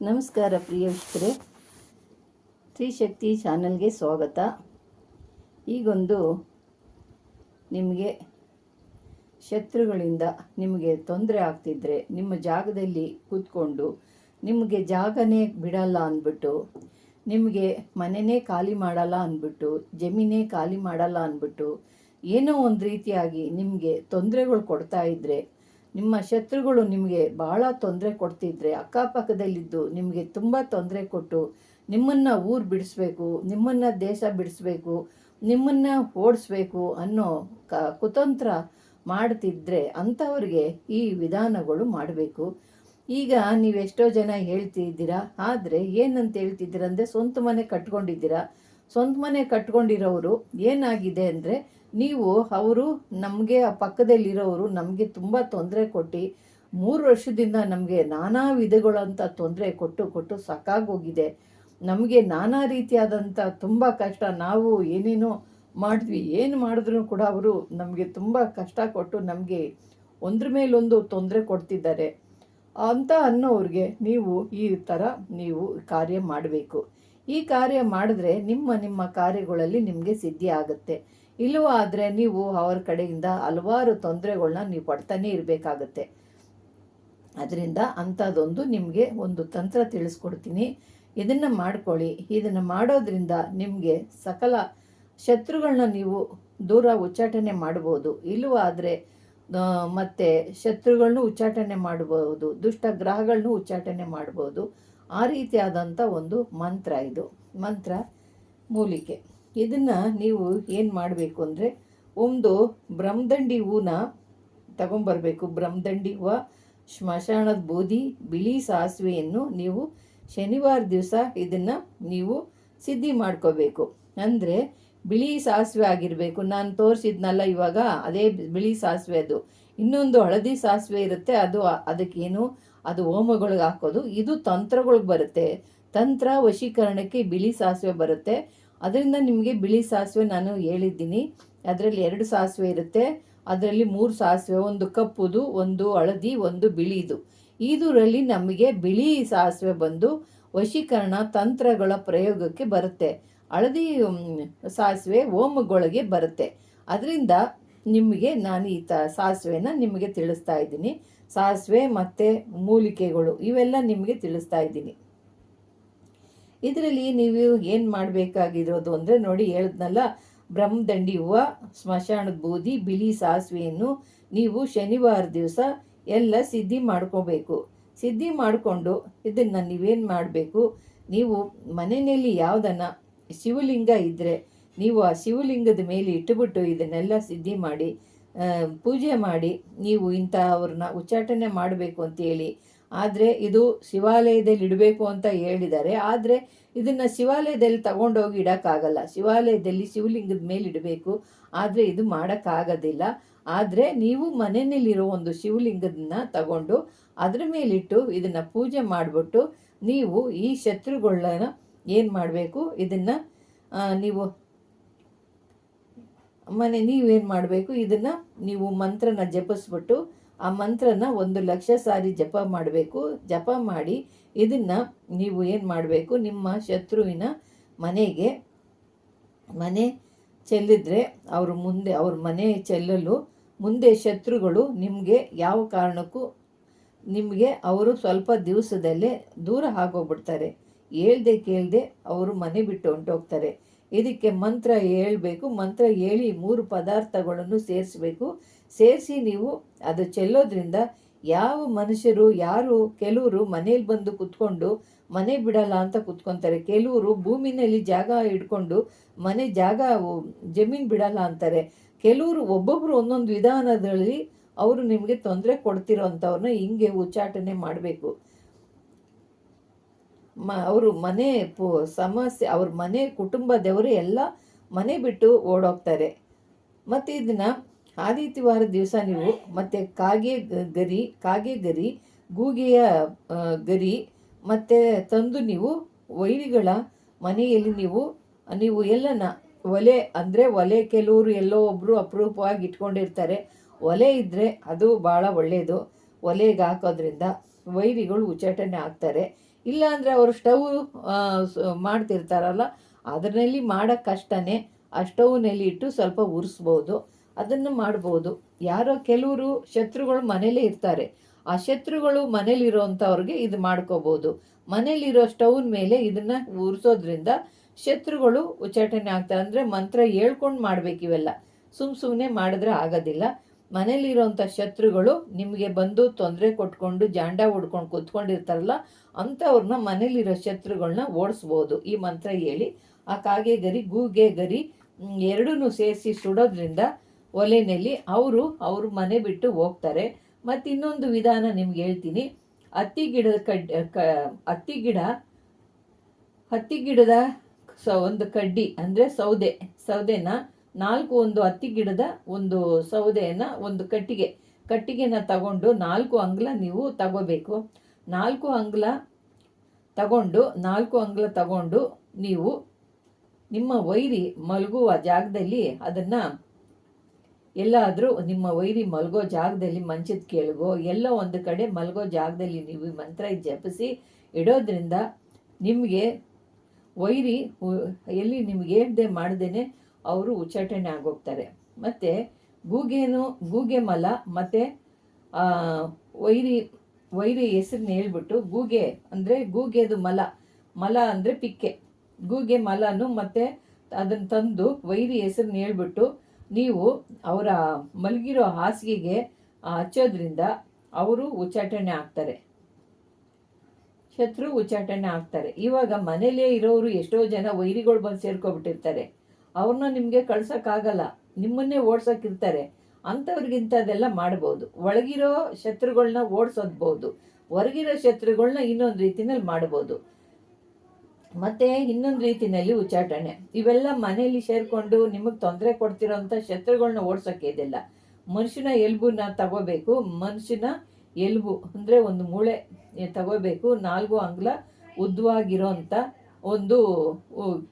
ನಮಸ್ಕಾರ ಪ್ರಿಯ ವೀಕ್ಷಕರೇ. ತ್ರಿಶಕ್ತಿ ಚಾನಲ್ಗೆ ಸ್ವಾಗತ. ಈಗೊಂದು ನಿಮಗೆ ಶತ್ರುಗಳಿಂದ ನಿಮಗೆ ತೊಂದರೆ ಆಗ್ತಿದ್ರೆ ನಿಮ್ಮ ಜಾಗದಲ್ಲಿ ಕೂತ್ಕೊಂಡು ನಿಮಗೆ ಜಾಗನೇ ಬಿಡಲ್ಲ ಅಂದ್ಬಿಟ್ಟು, ನಿಮಗೆ ಮನೆನೇ ಖಾಲಿ ಮಾಡಲ್ಲ ಅಂದ್ಬಿಟ್ಟು, ಜಮೀನೇ ಖಾಲಿ ಮಾಡಲ್ಲ ಅಂದ್ಬಿಟ್ಟು ಏನೋ ಒಂದು ರೀತಿಯಾಗಿ ನಿಮಗೆ ತೊಂದರೆಗಳು ಕೊಡ್ತಾ ಇದ್ದರೆ ನಿಮ್ಮ ಶತ್ರುಗಳು ನಿಮಗೆ ಬಹಳ ತೊಂದರೆ ಕೊಡ್ತಿದ್ರೆ, ಅಕ್ಕಪಕ್ಕದಲ್ಲಿದ್ದು ನಿಮಗೆ ತುಂಬ ತೊಂದರೆ ಕೊಟ್ಟು ನಿಮ್ಮನ್ನು ಊರು ಬಿಡಿಸ್ಬೇಕು, ನಿಮ್ಮನ್ನು ದೇಶ ಬಿಡಿಸ್ಬೇಕು, ನಿಮ್ಮನ್ನು ಓಡಿಸ್ಬೇಕು ಅನ್ನೋ ಕ, ಕುತಂತ್ರ ಮಾಡ್ತಿದ್ರೆ ಅಂಥವ್ರಿಗೆ ಈ ವಿಧಾನಗಳು ಮಾಡಬೇಕು. ಈಗ ನೀವೆಷ್ಟೋ ಜನ ಹೇಳ್ತಿದ್ದೀರಾ, ಆದರೆ ಏನಂತ ಹೇಳ್ತಿದ್ದೀರಂದರೆ, ಸ್ವಂತ ಮನೆ ಕಟ್ಕೊಂಡಿದ್ದೀರಾ. ಸ್ವಂತ ಮನೆ ಕಟ್ಕೊಂಡಿರೋರು ಏನಾಗಿದೆ ಅಂದರೆ ನೀವು ಅವರು ನಮಗೆ, ಆ ಪಕ್ಕದಲ್ಲಿರೋರು ನಮಗೆ ತುಂಬ ತೊಂದರೆ ಕೊಟ್ಟು, ಮೂರು ವರ್ಷದಿಂದ ನಮಗೆ ನಾನಾ ವಿಧಗಳಂಥ ತೊಂದರೆ ಕೊಟ್ಟು ಕೊಟ್ಟು ಸಾಕಾಗೋಗಿದೆ ನಮಗೆ ನಾನಾ ರೀತಿಯಾದಂಥ ತುಂಬ ಕಷ್ಟ, ನಾವು ಏನೇನೋ ಮಾಡಿದ್ವಿ, ಏನು ಮಾಡಿದ್ರು ಕೂಡ ಅವರು ನಮಗೆ ತುಂಬ ಕಷ್ಟ ಕೊಟ್ಟು ನಮಗೆ ಒಂದ್ರ ಮೇಲೊಂದು ತೊಂದರೆ ಕೊಡ್ತಿದ್ದಾರೆ. ಅಂತ ಅನ್ನೋರಿಗೆ ನೀವು ಈ ಥರ ನೀವು ಕಾರ್ಯ ಮಾಡಬೇಕು. ಈ ಕಾರ್ಯ ಮಾಡಿದ್ರೆ ನಿಮ್ಮ ನಿಮ್ಮ ಕಾರ್ಯಗಳಲ್ಲಿ ನಿಮಗೆ ಸಿದ್ಧಿ ಆಗುತ್ತೆ. ಇಲ್ಲವೋ ಆದರೆ ನೀವು ಅವ್ರ ಕಡೆಯಿಂದ ಹಲವಾರು ತೊಂದರೆಗಳನ್ನ ನೀವು ಪಡ್ತಾನೆ ಇರಬೇಕಾಗತ್ತೆ. ಅದರಿಂದ ಅಂಥದ್ದೊಂದು ನಿಮಗೆ ಒಂದು ತಂತ್ರ ತಿಳಿಸ್ಕೊಡ್ತೀನಿ. ಇದನ್ನು ಮಾಡ್ಕೊಳ್ಳಿ. ಇದನ್ನು ಮಾಡೋದ್ರಿಂದ ನಿಮಗೆ ಸಕಲ ಶತ್ರುಗಳನ್ನ ನೀವು ದೂರ ಉಚ್ಚಾಟನೆ ಮಾಡ್ಬೋದು. ಇಲ್ಲವೋ ಆದರೆ ಮತ್ತು ಶತ್ರುಗಳನ್ನು ಉಚ್ಚಾಟನೆ ಮಾಡಬಹುದು ದುಷ್ಟ ಗ್ರಹಗಳನ್ನು ಉಚ್ಚಾಟನೆ ಮಾಡ್ಬೋದು. ಆ ರೀತಿಯಾದಂಥ ಒಂದು ಮಂತ್ರ ಇದು. ಮಂತ್ರ, ಮೂಲಿಕೆ. ಇದನ್ನು ನೀವು ಏನು ಮಾಡಬೇಕು ಅಂದರೆ, ಒಂದು ಬ್ರಹ್ಮದಂಡಿ ಹೂನ ತಗೊಂಬರಬೇಕು. ಬ್ರಹ್ಮದಂಡಿ ಹೂವು ಸ್ಮಶಾನದ ಬೂದಿ ಬಿಳಿ ಸಾಸಿವೆಯನ್ನು ನೀವು ಶನಿವಾರ ದಿವಸ ಇದನ್ನು ನೀವು ಸಿದ್ಧಿ ಮಾಡ್ಕೋಬೇಕು. ಅಂದರೆ, ಬಿಳಿ ಸಾಸಿವೆ ಆಗಿರಬೇಕು. ನಾನು ತೋರಿಸಿದ್ನಲ್ಲ ಇವಾಗ, ಅದೇ ಬಿಳಿ ಸಾಸಿವೆ ಅದು. ಇನ್ನೊಂದು ಹಳದಿ ಸಾಸಿವೆ ಇರುತ್ತೆ, ಅದು ಅದಕ್ಕೇನು, ಅದು ಹೋಮಗಳಿಗೆ ಹಾಕೋದು. ಇದು ತಂತ್ರಗಳಿಗೆ ಬರುತ್ತೆ. ತಂತ್ರ ವಶೀಕರಣಕ್ಕೆ ಬಿಳಿ ಸಾಸಿವೆ ಬರುತ್ತೆ. ಅದರಿಂದ ನಿಮಗೆ ಬಿಳಿ ಸಾಸಿವೆ ನಾನು ಹೇಳಿದ್ದೀನಿ. ಅದರಲ್ಲಿ ಎರಡು ಸಾಸಿವೆ ಇರುತ್ತೆ. ಅದರಲ್ಲಿ ಮೂರು ಸಾಸಿವೆ, ಒಂದು ಕಪ್ಪುದು, ಒಂದು ಹಳದಿ, ಒಂದು ಬಿಳಿದು. ಇದರಲ್ಲಿ ನಮಗೆ ಬಿಳಿ ಸಾಸಿವೆ ಬಂದು ವಶೀಕರಣ ತಂತ್ರಗಳ ಪ್ರಯೋಗಕ್ಕೆ ಬರುತ್ತೆ. ಹಳದಿ ಸಾಸಿವೆ ಓಮಗೊಳಗೆ ಬರುತ್ತೆ. ಅದರಿಂದ ನಿಮಗೆ ನಾನು ಈ ತ, ಸಾಸಿವೆನ ನಿಮಗೆ ತಿಳಿಸ್ತಾ ಇದ್ದೀನಿ. ಸಾಸಿವೆ ಮತ್ತು ಮೂಲಿಕೆಗಳು ಇವೆಲ್ಲ ನಿಮಗೆ ತಿಳಿಸ್ತಾ ಇದ್ದೀನಿ. ಇದರಲ್ಲಿ ನೀವು ಏನು ಮಾಡಬೇಕಾಗಿರೋದು ಅಂದರೆ ನೋಡಿ ಹೇಳಿದ್ನಲ್ಲ, ಬ್ರಹ್ಮದಂಡಿ ಹೂವ, ಸ್ಮಶಾನದ ಬೂದಿ, ಬಿಳಿ ಸಾಸಿವೆಯನ್ನು ನೀವು ಶನಿವಾರ ದಿವಸ ಎಲ್ಲ ಸಿದ್ಧಿ ಮಾಡ್ಕೋಬೇಕು. ಸಿದ್ಧಿ ಮಾಡಿಕೊಂಡು ಇದನ್ನು ನೀವೇನು ಮಾಡಬೇಕು? ನೀವು ಮನೆಯಲ್ಲಿ ಯಾವುದನ್ನ ಶಿವಲಿಂಗ ಇದ್ದರೆ ನೀವು ಆ ಶಿವಲಿಂಗದ ಮೇಲೆ ಇಟ್ಟುಬಿಟ್ಟು ಇದನ್ನೆಲ್ಲ ಸಿದ್ಧಿ ಮಾಡಿ ಪೂಜೆ ಮಾಡಿ ನೀವು ಇಂಥವ್ರನ್ನ ಉಚ್ಚಾಟನೆ ಮಾಡಬೇಕು ಅಂತೇಳಿ ಆದರೆ ಇದು ಶಿವಾಲಯದಲ್ಲಿ ಇಡಬೇಕು ಅಂತ ಹೇಳಿದ್ದಾರೆ. ಆದರೆ ಇದನ್ನು ಶಿವಾಲಯದಲ್ಲಿ ತಗೊಂಡೋಗಿ ಇಡೋಕ್ಕಾಗಲ್ಲ. ಶಿವಾಲಯದಲ್ಲಿ ಶಿವಲಿಂಗದ ಮೇಲೆ ಇಡಬೇಕು. ಆದರೆ ಇದು ಮಾಡೋಕ್ಕಾಗೋದಿಲ್ಲ. ಆದರೆ ನೀವು ಮನೆಯಲ್ಲಿರೋ ಒಂದು ಶಿವಲಿಂಗದನ್ನ ತಗೊಂಡು ಅದರ ಮೇಲಿಟ್ಟು ಇದನ್ನು ಪೂಜೆ ಮಾಡಿಬಿಟ್ಟು ನೀವು ಈ ಶತ್ರುಗಳನ್ನ ಏನು ಮಾಡಬೇಕು? ಇದನ್ನು ನೀವು ಮನೆ ನೀವೇನು ಮಾಡಬೇಕು? ಇದನ್ನು ನೀವು ಮಂತ್ರನ ಜಪಿಸ್ಬಿಟ್ಟು ಆ ಮಂತ್ರನ ಒಂದು ಲಕ್ಷ ಸಾರಿ ಜಪ ಮಾಡಬೇಕು. ಜಪ ಮಾಡಿ ಇದನ್ನು ನೀವು ಏನು ಮಾಡಬೇಕು? ನಿಮ್ಮ ಶತ್ರುವಿನ ಮನೆಗೆ, ಮನೆ ಚೆಲ್ಲಿದ್ರೆ ಅವರು ಮುಂದೆ, ಅವ್ರ ಮನೆ ಚೆಲ್ಲಲು ಮುಂದೆ ಶತ್ರುಗಳು ನಿಮಗೆ ಯಾವ ಕಾರಣಕ್ಕೂ, ನಿಮಗೆ ಅವರು ಸ್ವಲ್ಪ ದಿವಸದಲ್ಲೇ ದೂರ ಆಗೋಗ್ಬಿಡ್ತಾರೆ. ಹೇಳ್ದೆ ಕೇಳದೆ ಅವರು ಮನೆ ಬಿಟ್ಟು ಹೊಂಟೋಗ್ತಾರೆ. ಇದಕ್ಕೆ ಮಂತ್ರ ಹೇಳಬೇಕು. ಮಂತ್ರ ಹೇಳಿ ಮೂರು ಪದಾರ್ಥಗಳನ್ನು ಸೇರಿಸ್ಬೇಕು. ಸೇರಿಸಿ ನೀವು ಅದು ಚೆಲ್ಲೋದ್ರಿಂದ ಯಾವ ಮನುಷ್ಯರು, ಯಾರು, ಕೆಲವರು ಮನೇಲಿ ಬಂದು ಕುತ್ಕೊಂಡು ಮನೆ ಬಿಡಲ್ಲ ಅಂತ ಕುತ್ಕೊತಾರೆ. ಕೆಲವರು ಭೂಮಿನಲ್ಲಿ ಜಾಗ ಇಟ್ಕೊಂಡು ಮನೆ ಜಾಗ, ಜಮೀನು ಬಿಡಲ್ಲ ಅಂತಾರೆ. ಕೆಲವರು ಒಬ್ಬೊಬ್ಬರು ಒಂದೊಂದು ವಿಧಾನದಲ್ಲಿ ಅವರು ನಿಮಗೆ ತೊಂದರೆ ಕೊಡ್ತಿರೋ ಅಂಥವ್ರನ್ನ ಹಿಂಗೆ ಉಚ್ಚಾಟನೆ ಮಾಡಬೇಕು. ಮ, ಅವರು ಮನೆ ಸಮಸ್ಯೆ, ಅವ್ರ ಮನೆ ಕುಟುಂಬದವರು ಎಲ್ಲ ಮನೆ ಬಿಟ್ಟು ಓಡೋಗ್ತಾರೆ. ಮತ್ತು ಇದನ್ನು ಆದಿತ್ಯವಾರ ದಿವಸ ನೀವು ಮತ್ತು ಕಾಗೆ ಗರಿ ಕಾಗೆ ಗರಿ, ಗೂಗೆಯ ಗರಿ ಮತ್ತು ತಂದು ನೀವು ವೈರಿಗಳ ಮನೆಯಲ್ಲಿ ನೀವು ನೀವು ಎಲ್ಲನ ಒಲೆ ಅಂದರೆ ಒಲೆ ಕೆಲವರು ಎಲ್ಲೋ ಒಬ್ಬರು ಅಪರೂಪವಾಗಿ ಇಟ್ಕೊಂಡಿರ್ತಾರೆ. ಒಲೆ ಇದ್ದರೆ ಅದು ಭಾಳ ಒಳ್ಳೆಯದು ಒಲೆಗೆ ಹಾಕೋದ್ರಿಂದ ವೈರಿಗಳು ಉಚ್ಚಾಟನೆ ಆಗ್ತಾರೆ. ಇಲ್ಲ ಅಂದರೆ ಅವರು ಸ್ಟವ್ ಮಾಡ್ತಿರ್ತಾರಲ್ಲ, ಅದರಲ್ಲಿ ಮಾಡೋಕ್ಕೆ ಕಷ್ಟನೇ ಆ ಸ್ಟವ್ನಲ್ಲಿ ಇಟ್ಟು ಸ್ವಲ್ಪ ಉರಿಸ್ಬೋದು. ಅದನ್ನು ಮಾಡ್ಬೋದು. ಯಾರೋ ಕೆಲವರು ಶತ್ರುಗಳು ಮನೇಲೇ ಇರ್ತಾರೆ. ಆ ಶತ್ರುಗಳು ಮನೇಲಿರೋಂಥವ್ರಿಗೆ ಇದು ಮಾಡ್ಕೋಬೋದು. ಮನೇಲಿರೋ ಸ್ಟೌನ್ ಮೇಲೆ ಇದನ್ನು ಉರಿಸೋದ್ರಿಂದ ಶತ್ರುಗಳು ಉಚ್ಚಾಟನೆ ಆಗ್ತಾರೆ. ಅಂದರೆ ಮಂತ್ರ ಹೇಳ್ಕೊಂಡು ಮಾಡಬೇಕು ಇವೆಲ್ಲ. ಸುಮ್ಮ ಸುಮ್ಮನೆ ಮಾಡಿದ್ರೆ ಆಗೋದಿಲ್ಲ. ಮನೇಲಿರೋಂಥ ಶತ್ರುಗಳು ನಿಮಗೆ ಬಂದು ತೊಂದರೆ ಕೊಟ್ಕೊಂಡು ಜಾಂಡ ಹೊಡ್ಕೊಂಡು ಕೂತ್ಕೊಂಡಿರ್ತಾರಲ್ಲ, ಅಂಥವ್ರನ್ನ ಮನೇಲಿರೋ ಶತ್ರುಗಳನ್ನ ಓಡಿಸ್ಬೋದು. ಈ ಮಂತ್ರ ಹೇಳಿ. ಆ ಕಾಗೆ ಗರಿ ಗೂಗೆ ಗರಿ ಎರಡೂ ಸೇರಿಸಿ ಸುಡೋದ್ರಿಂದ ಒಲೆಯಲ್ಲಿ ಅವರು ಅವ್ರ ಮನೆ ಬಿಟ್ಟು ಹೋಗ್ತಾರೆ. ಮತ್ತು ಇನ್ನೊಂದು ವಿಧಾನ ನಿಮ್ಗೆ ಹೇಳ್ತೀನಿ. ಹತ್ತಿ ಗಿಡದ ಕಡ್ಡಿ ಕ ಹತ್ತಿ ಗಿಡ, ಹತ್ತಿ ಗಿಡದ ಸ ಒಂದು ಕಡ್ಡಿ ಅಂದರೆ ಸೌದೆ. ಸೌದೆನ ನಾಲ್ಕು ಒಂದು ಹತ್ತಿ ಗಿಡದ ಒಂದು ಸೌದೆಯನ್ನು ಒಂದು ಕಟ್ಟಿಗೆ. ಕಟ್ಟಿಗೆನ ತಗೊಂಡು ನಾಲ್ಕು ಅಂಗ್ಲ ನೀವು ತಗೋಬೇಕು. ನಾಲ್ಕು ಅಂಗ್ಲ ತಗೊಂಡು, ನಾಲ್ಕು ಅಂಗ್ಲ ತಗೊಂಡು ನೀವು ನಿಮ್ಮ ವೈರಿ ಮಲಗುವ ಜಾಗದಲ್ಲಿ ಅದನ್ನು ಎಲ್ಲಾದರೂ ನಿಮ್ಮ ವೈರಿ ಮಲಗೋ ಜಾಗದಲ್ಲಿ ಮಂಚದ ಕೆಳಗೋ, ಎಲ್ಲೋ ಒಂದು ಕಡೆ ಮಲಗೋ ಜಾಗದಲ್ಲಿ ನೀವು ಈ ಮಂತ್ರ ಜಪಿಸಿ ಇಡೋದ್ರಿಂದ ನಿಮಗೆ ವೈರಿ ಎಲ್ಲಿ ನಿಮ್ಗೆ ಹೇಳ್ದೆ ಮಾಡ್ದೇನೆ ಅವರು ಉಚ್ಚಾಟನೆ ಆಗೋಗ್ತಾರೆ. ಮತ್ತು ಗೂಗೇನು, ಗೂಗೆ ಮಲ, ಮತ್ತು ವೈರಿ ವೈರಿ ಹೆಸರನ್ನ ಹೇಳ್ಬಿಟ್ಟು ಗೂಗೆ ಅಂದರೆ ಗೂಗೆದು ಮಲ ಮಲ ಅಂದರೆ ಪಿಕ್ಕೆ. ಗೂಗೆ ಮಲನು ಮತ್ತು ಅದನ್ನು ತಂದು ವೈರಿ ಹೆಸರನ್ನ ಹೇಳ್ಬಿಟ್ಟು ನೀವು ಅವರ ಮಲಗಿರೋ ಹಾಸಿಗೆಗೆ ಹಚ್ಚೋದ್ರಿಂದ ಅವರು ಉಚ್ಚಾಟನೆ ಆಗ್ತಾರೆ. ಶತ್ರು ಉಚ್ಚಾಟನೆ ಆಗ್ತಾರೆ. ಇವಾಗ ಮನೇಲೇ ಇರೋರು ಎಷ್ಟೋ ಜನ ವೈರಿಗಳು ಬಂದು ಸೇರ್ಕೊಬಿಟ್ಟಿರ್ತಾರೆ. ಅವ್ರನ್ನ ನಿಮಗೆ ಕಳ್ಸೋಕ್ಕಾಗಲ್ಲ. ನಿಮ್ಮನ್ನೇ ಓಡ್ಸೋಕ್ಕಿರ್ತಾರೆ ಅಂಥವ್ರಿಗಿಂಥದ್ದೆಲ್ಲ ಮಾಡ್ಬೋದು. ಒಳಗಿರೋ ಶತ್ರುಗಳನ್ನ ಓಡಿಸೋದ್ಬೋದು. ಹೊರಗಿರೋ ಶತ್ರುಗಳನ್ನ ಇನ್ನೊಂದು ರೀತಿನಲ್ಲಿ ಮಾಡ್ಬೋದು. ಮತ್ತೆ ಇನ್ನೊಂದು ರೀತಿಯಲ್ಲಿ ಉಚ್ಚಾಟನೆ. ಇವೆಲ್ಲ ಮನೆಯಲ್ಲಿ ಸೇರ್ಕೊಂಡು ನಿಮಗೆ ತೊಂದರೆ ಕೊಡ್ತಿರೋಂಥ ಶತ್ರುಗಳನ್ನ ಓಡ್ಸೋಕ್ಕೆ ಇದೆಲ್ಲ. ಮನುಷ್ಯನ ಎಲ್ಬನ್ನ ತಗೋಬೇಕು. ಮನುಷ್ಯನ ಎಲ್ಬು ಅಂದರೆ ಒಂದು ಮೂಳೆ ತಗೋಬೇಕು. ನಾಲ್ಕು ಅಂಗ್ಲ ಉದ್ದವಾಗಿರೋಂಥ ಒಂದು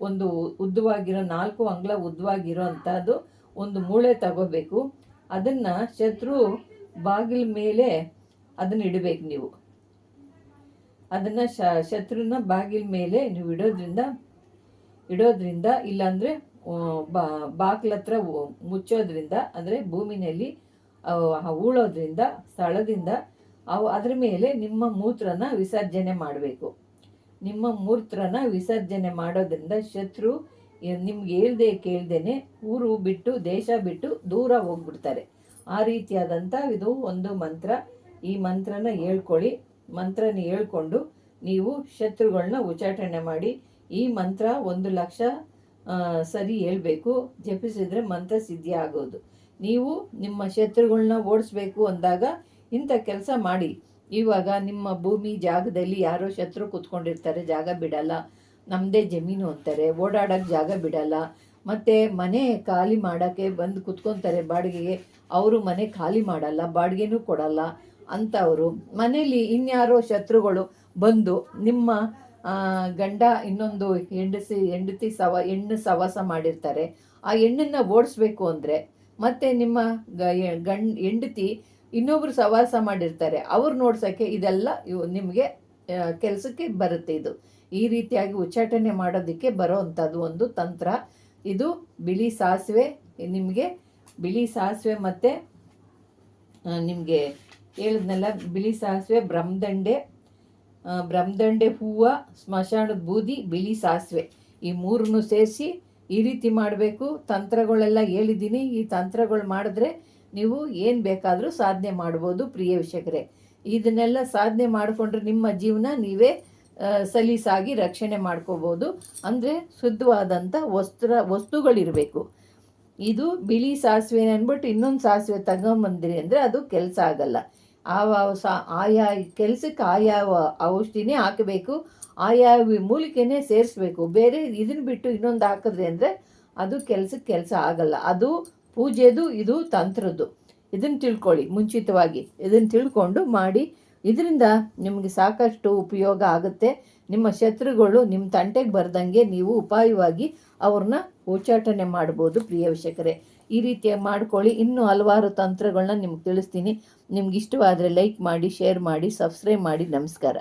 ಒಂದು ಉದ್ದವಾಗಿರೋ ನಾಲ್ಕು ಅಂಗ್ಲ ಉದ್ದವಾಗಿರೋ ಅಂಥದ್ದು ಒಂದು ಮೂಳೆ ತಗೋಬೇಕು. ಅದನ್ನು ಶತ್ರು ಬಾಗಿಲ ಮೇಲೆ ಅದನ್ನ ಇಡಬೇಕು ನೀವು. ಅದನ್ನು ಶ, ಶತ್ರುನ ಬಾಗಿಲ ಮೇಲೆ ನೀವು ಇಡೋದ್ರಿಂದ ಇಡೋದ್ರಿಂದ ಇಲ್ಲಾಂದರೆ ಬಾಗಿಲ ಹತ್ರ ಮುಚ್ಚೋದ್ರಿಂದ, ಅಂದರೆ ಭೂಮಿನಲ್ಲಿ ಉಳೋದ್ರಿಂದ, ಸ್ಥಳದಿಂದ ಅವು ಅದ್ರ ಮೇಲೆ ನಿಮ್ಮ ಮೂತ್ರನ ವಿಸರ್ಜನೆ ಮಾಡಬೇಕು. ನಿಮ್ಮ ಮೂತ್ರನ ವಿಸರ್ಜನೆ ಮಾಡೋದ್ರಿಂದ ಶತ್ರು ನಿಮ್ಗೆ ಹೇಳ್ದೆ, ಕೇಳ್ದೇನೆ ಊರು ಬಿಟ್ಟು, ದೇಶ ಬಿಟ್ಟು ದೂರ ಹೋಗ್ಬಿಡ್ತಾರೆ. ಆ ರೀತಿಯಾದಂಥ ಇದು ಒಂದು ಮಂತ್ರ. ಈ ಮಂತ್ರನ ಹೇಳ್ಕೊಳ್ಳಿ. ಮಂತ್ರನ ಹೇಳ್ಕೊಂಡು ನೀವು ಶತ್ರುಗಳನ್ನ ಉಚ್ಚಾಟನೆ ಮಾಡಿ ಈ ಮಂತ್ರ ಒಂದು ಲಕ್ಷ ಸರಿ ಹೇಳ್ಬೇಕು. ಜಪಿಸಿದ್ರೆ ಮಂತ್ರ ಸಿದ್ಧಿ ಆಗೋದು. ನೀವು ನಿಮ್ಮ ಶತ್ರುಗಳನ್ನ ಓಡಿಸ್ಬೇಕು ಅಂದಾಗ ಇಂಥ ಕೆಲಸ ಮಾಡಿ. ಇವಾಗ ನಿಮ್ಮ ಭೂಮಿ ಜಾಗದಲ್ಲಿ ಯಾರೋ ಶತ್ರು ಕೂತ್ಕೊಂಡಿರ್ತಾರೆ, ಜಾಗ ಬಿಡಲ್ಲ. ನಮ್ಮದೇ ಜಮೀನು ಅಂತಾರೆ ಓಡಾಡೋಕ್ಕೆ ಜಾಗ ಬಿಡಲ್ಲ. ಮತ್ತು ಮನೆ ಖಾಲಿ ಮಾಡೋಕ್ಕೆ ಬಂದು ಕುತ್ಕೊತಾರೆ, ಬಾಡಿಗೆಗೆ. ಅವರು ಮನೆ ಖಾಲಿ ಮಾಡಲ್ಲ, ಬಾಡಿಗೆನೂ ಕೊಡಲ್ಲ. ಅಂಥವರು ಮನೇಲಿ ಇನ್ಯಾರೋ ಶತ್ರುಗಳು ಬಂದು ನಿಮ್ಮ ಗಂಡ ಇನ್ನೊಂದು ಹೆಂಡಸಿ ಹೆಂಡತಿ ಸವ, ಹೆಣ್ಣು ಸವಾಸ ಮಾಡಿರ್ತಾರೆ. ಆ ಹೆಣ್ಣನ್ನು ಓಡಿಸ್ಬೇಕು ಅಂದರೆ ಮತ್ತೆ ನಿಮ್ಮ ಗಂಡ, ಹೆಂಡತಿ ಇನ್ನೊಬ್ರು ಸವಾಸ ಮಾಡಿರ್ತಾರೆ. ಅವ್ರು ನೋಡ್ಸೋಕ್ಕೆ ಇದೆಲ್ಲ ನಿಮಗೆ ಕೆಲಸಕ್ಕೆ ಬರುತ್ತೆ ಇದು. ಈ ರೀತಿಯಾಗಿ ಉಚ್ಚಾಟನೆ ಮಾಡೋದಕ್ಕೆ ಬರೋ ಅಂಥದ್ದು ಒಂದು ತಂತ್ರ. ಇದು ಬಿಳಿ ಸಾಸಿವೆ, ನಿಮಗೆ ಬಿಳಿ ಸಾಸಿವೆ ಮತ್ತು ನಿಮಗೆ ಹೇಳಿದ್ನಲ್ಲ, ಬಿಳಿ ಸಾಸಿವೆ, ಬ್ರಹ್ಮದಂಡೆ ಬ್ರಹ್ಮದಂಡೆ ಹೂವು, ಸ್ಮಶಾನದ ಬೂದಿ, ಬಿಳಿ ಸಾಸಿವೆ. ಈ ಮೂರನ್ನು ಸೇರಿಸಿ ಈ ರೀತಿ ಮಾಡಬೇಕು. ತಂತ್ರಗಳೆಲ್ಲ ಹೇಳಿದ್ದೀನಿ. ಈ ತಂತ್ರಗಳು ಮಾಡಿದ್ರೆ ನೀವು ಏನು ಬೇಕಾದರೂ ಸಾಧನೆ ಮಾಡ್ಬೋದು ಪ್ರಿಯ ವೀಕ್ಷಕರೇ. ಇದನ್ನೆಲ್ಲ ಸಾಧನೆ ಮಾಡಿಕೊಂಡ್ರೆ ನಿಮ್ಮ ಜೀವನ ನೀವೇ ಸಲೀಸಾಗಿ ರಕ್ಷಣೆ ಮಾಡ್ಕೋಬೋದು. ಅಂದರೆ ಶುದ್ಧವಾದಂಥ ವಸ್ತ್ರ, ವಸ್ತುಗಳಿರಬೇಕು. ಇದು ಬಿಳಿ ಸಾಸಿವೆ ಅಂದ್ಬಿಟ್ಟು ಇನ್ನೊಂದು ಸಾಸಿವೆ ತಗೊಂಬಂದಿರಿ ಅಂದರೆ ಅದು ಕೆಲಸ ಆಗಲ್ಲ. ಆ ಸಾ ಆಯಾ, ಕೆಲಸಕ್ಕೆ ಆಯಾ ಔಷಧಿನೇ ಹಾಕಬೇಕು. ಆಯಾ ಮೂಲಿಕೆನೇ ಸೇರಿಸ್ಬೇಕು. ಬೇರೆ ಇದನ್ನ ಬಿಟ್ಟು ಇನ್ನೊಂದು ಹಾಕಿದ್ರೆ ಅಂದರೆ ಅದು ಕೆಲಸಕ್ಕೆ ಕೆಲಸ ಆಗಲ್ಲ. ಅದು ಪೂಜೆದು, ಇದು ತಂತ್ರದ್ದು. ಇದನ್ನು ತಿಳ್ಕೊಳ್ಳಿ ಮುಂಚಿತವಾಗಿ. ಇದನ್ನು ತಿಳ್ಕೊಂಡು ಮಾಡಿ. ಇದರಿಂದ ನಿಮಗೆ ಸಾಕಷ್ಟು ಉಪಯೋಗ ಆಗುತ್ತೆ. ನಿಮ್ಮ ಶತ್ರುಗಳು ನಿಮ್ಮ ತಂಟೆಗೆ ಬರ್ದಂಗೆ ನೀವು ಉಪಾಯವಾಗಿ ಅವ್ರನ್ನ ಉಚ್ಚಾಟನೆ ಮಾಡ್ಬೋದು, ಪ್ರಿಯ ವೀಕ್ಷಕರೇ. ಈ ರೀತಿಯ ಮಾಡ್ಕೊಳ್ಳಿ. ಇನ್ನೂ ಹಲವಾರು ತಂತ್ರಗಳನ್ನ ನಿಮ್ಗೆ ತಿಳಿಸ್ತೀನಿ. ನಿಮ್ಗೆ ಇಷ್ಟವಾದರೆ ಲೈಕ್ ಮಾಡಿ ಶೇರ್ ಮಾಡಿ ಸಬ್ಸ್ಕ್ರೈಬ್ ಮಾಡಿ. ನಮಸ್ಕಾರ.